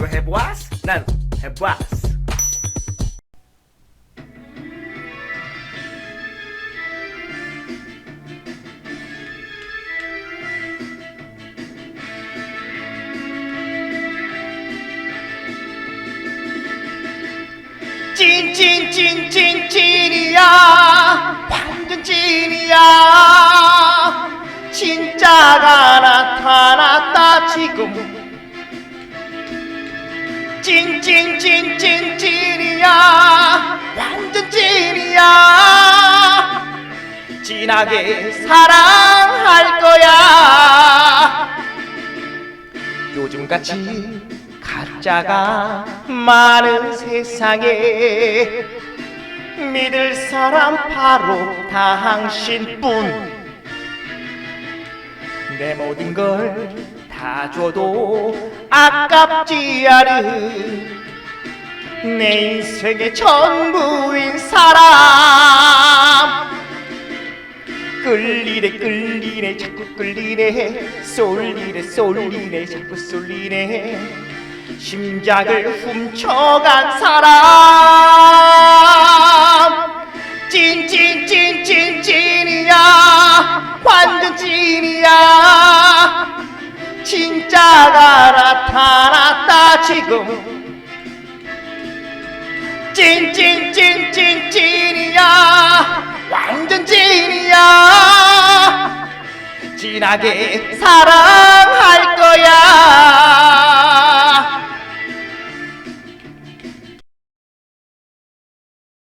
이거 해보았어? 난 해보았어. 찐찐찐찐 찐이야 완전 찐이야 진짜가 나타났다 지금 찐찐찐찐 찐이야. 완전 찐이야. 진하게 사랑할 거야. 요즘같이 가짜가 많은 세상에 믿을 사람 바로 당신뿐. 내 모든 걸 다 줘도 아깝지 않은 내 인생의 전부인 사람. 끌리네 끌리네 자꾸 끌리네. 쏠리네 쏠리네 자꾸 쏠리네. 심장을 훔쳐간 사람. 찐찐찐찐 찐이야. 완전 찐이야 진짜가 나타났다 지금. 찐찐찐찐 찐이야. 완전 찐이야. 진하게 사랑할 거야